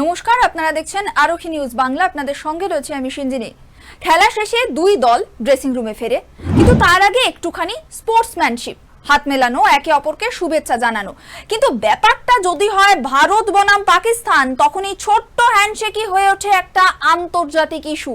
নমস্কার, আপনারা দেখছেন আরোহী নিউজ বাংলা। আপনাদের সঙ্গে রয়েছে আমি সিঞ্জিনী খেলা শেষে দুই দল ড্রেসিং রুমে ফেরে, কিন্তু তার আগে একটুখানি স্পোর্টসম্যানশিপ হাত মেলানো, একে অপরকে শুভেচ্ছা জানানো। কিন্তু ব্যাপারটা যদি হয় ভারত বনাম পাকিস্তান তখনই ছোট্ট হ্যান্ডশেকই হয়ে ওঠে একটা আন্তর্জাতিক ইস্যু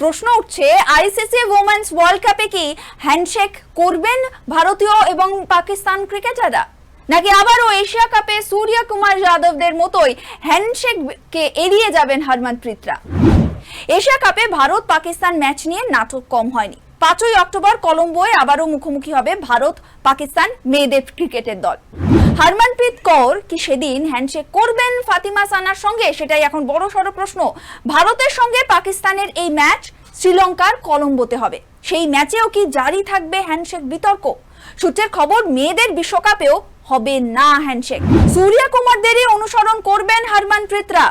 প্রশ্ন উঠছে আইসিসি ওমেন্স ওয়ার্ল্ড কাপে কি হ্যান্ডশেক করবেন ভারতীয় এবং পাকিস্তান ক্রিকেটাররা নাকি আবারও এশিয়া কাপে সূর্য কুমার যাদবদের মতোই হ্যান্ডশেককে এড়িয়ে যাবেন হরমনপ্রীতরা? এশিয়া কাপে ভারত পাকিস্তান ম্যাচ নিয়ে নাটক কম হয়নি। পাঁচই অক্টোবর কলম্বোয় আবারও মুখোমুখি হবে ভারত পাকিস্তান মেয়েদের ক্রিকেটের দল। হরমনপ্রীত কৌর কি সেদিন হ্যান্ডশেক করবেন ফাতিমা সানার সঙ্গে? সেটাই এখন বড় সড় প্রশ্ন। ভারতের সঙ্গে পাকিস্তানের এই ম্যাচ শ্রীলঙ্কার কলম্বোতে হবে। সেই ম্যাচেও কি জারি থাকবে হ্যান্ডশেক বিতর্ক? সূত্রের খবর, মেয়েদের বিশ্বকাপেও হবে না হ্যান্ডশেক সূর্য কুমারদেরই অনুসরণ করবেন হরমনপ্রীতরা।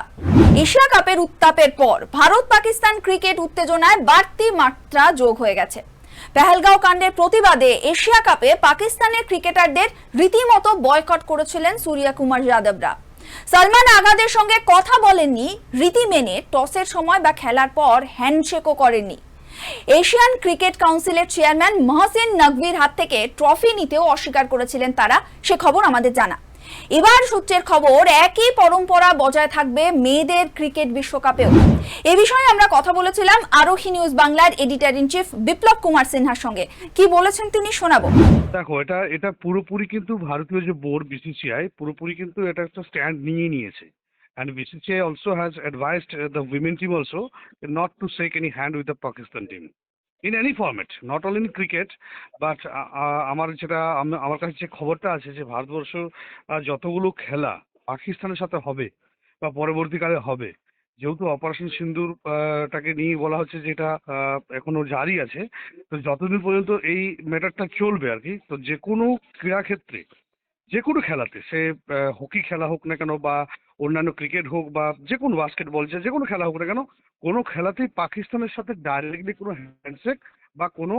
এশিয়া কাপের উত্তাপের পর ভারত পাকিস্তান ক্রিকেট উত্তেজনায় বাড়তি মাত্রা যোগ হয়ে গেছে। পেহেলগাঁও কাণ্ডের প্রতিবাদে এশিয়া কাপে পাকিস্তানের ক্রিকেটারদের রীতিমতো বয়কট করেছিলেন সূর্য কুমার যাদবরা। সালমান আগাদের সঙ্গে কথা বলেননি, রীতি মেনে টসের সময় বা খেলার পর হ্যান্ডশেকও করেননি। এশিয়ান ক্রিকেট কাউন্সিলের চেয়ারম্যান মহসিন নকভির হাত থেকে ট্রফি নিতেও অস্বীকার করেছিলেন তারা, সে খবর আমাদের জানা। এবার সূত্রের খবর, একই পরম্পরা বজায় থাকবে মেয়েদের ক্রিকেট বিশ্বকাপেও। এ বিষয়ে আমরা কথা বলেছিলাম আরোহী নিউজ বাংলার editor in chief Biplab Kumar সিনহার সঙ্গে। কি বলেছেন তিনি শোনাবো। দেখো, এটা এটা পুরোপুরি কিন্তু ভারতীয় যে বোর্ড বিসিসিআই পুরোপুরি কিন্তু এটা একটা স্ট্যান্ড নিয়ে নিয়েছে। And BCCI also has advised the women team also not to shake any hand with the Pakistan team in any format not only in cricket but আমার যেটা আমার কাছে যে খবরটা আছে যে ভারতবর্ষ যতগুলো খেলা পাকিস্তানের সাথে হবে বা পরবর্তীকালে হবে, যেহেতু অপারেশন সিন্দুর টাকে নিয়ে বলা হচ্ছে যেটা এখনও জারি আছে, তো যতদিন পর্যন্ত এই ম্যাটারটা চলবে আর কি, তো যে কোনো ক্রীড়াক্ষেত্রে, যে কোনো খেলাতে, সে হকি খেলা হোক না কেন বা অন্যান্য ক্রিকেট হোক বা যে কোনো বাস্কেটবল যে কোনো খেলা হোক না কেন, কোনো খেলাতেই পাকিস্তানের সাথে ডাইরেক্টলি কোনো হ্যান্ডশেক বা কোনো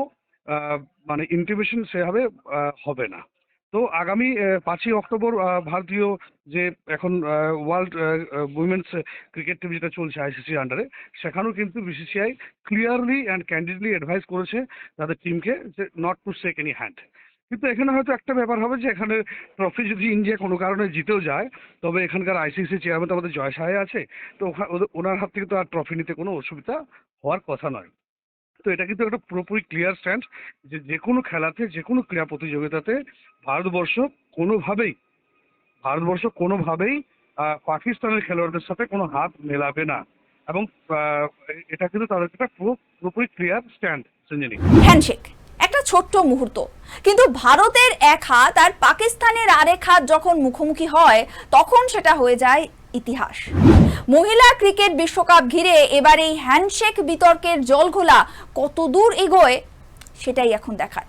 মানে ইন্টিমেশন সেভাবে হবে না। তো আগামী পাঁচই অক্টোবর ভারতীয় যে এখন ওয়ার্ল্ড উইমেন্স ক্রিকেট টিম যেটা চলছে আইসিসির আন্ডারে সেখানেও কিন্তু BCCI clearly and candidly advise করেছে তাদের টিমকে যে not to shake any hand কিন্তু এখানে হয়তো একটা ব্যাপার হবে যে এখানে ট্রফি যদি ইন্ডিয়া কোনো কারণে জিতেও যায়, তবে এখানকার আইসিসি চেয়ারম্যান তো আমাদের জয় সাহে আছে, তো ওখা- ওনার হাত থেকে তো আর ট্রফি নিতে কোনো অসুবিধা হওয়ার কথা নয়। তো এটা কিন্তু একটা পুরোপুরি ক্লিয়ার স্ট্যান্ড যে যে কোনো খেলাতে যে কোনো ক্রীড়া প্রতিযোগিতাতে ভারতবর্ষ কোনোভাবেই ভারতবর্ষ কোনোভাবেই পাকিস্তানের খেলোয়াড়দের সাথে কোনো হাত মেলাবে না। এবং এটা কিন্তু তাদের একটা পুরো পুরোপুরি ক্লিয়ার স্ট্যান্ড সঞ্জনী। হ্যান্ডশেক। একটা ছোট্ট মুহূর্ত। কিন্তু ভারতের এক হাত আর পাকিস্তানের আরেক হাত যখন মুখোমুখি হয়, তখন সেটা হয়ে যায় ইতিহাস। মহিলা ক্রিকেট বিশ্বকাপ ঘিরে এবার এই হ্যান্ডশেক বিতর্কের জলঘোলা কত দূর এগোয়, সেটাই এখন দেখার।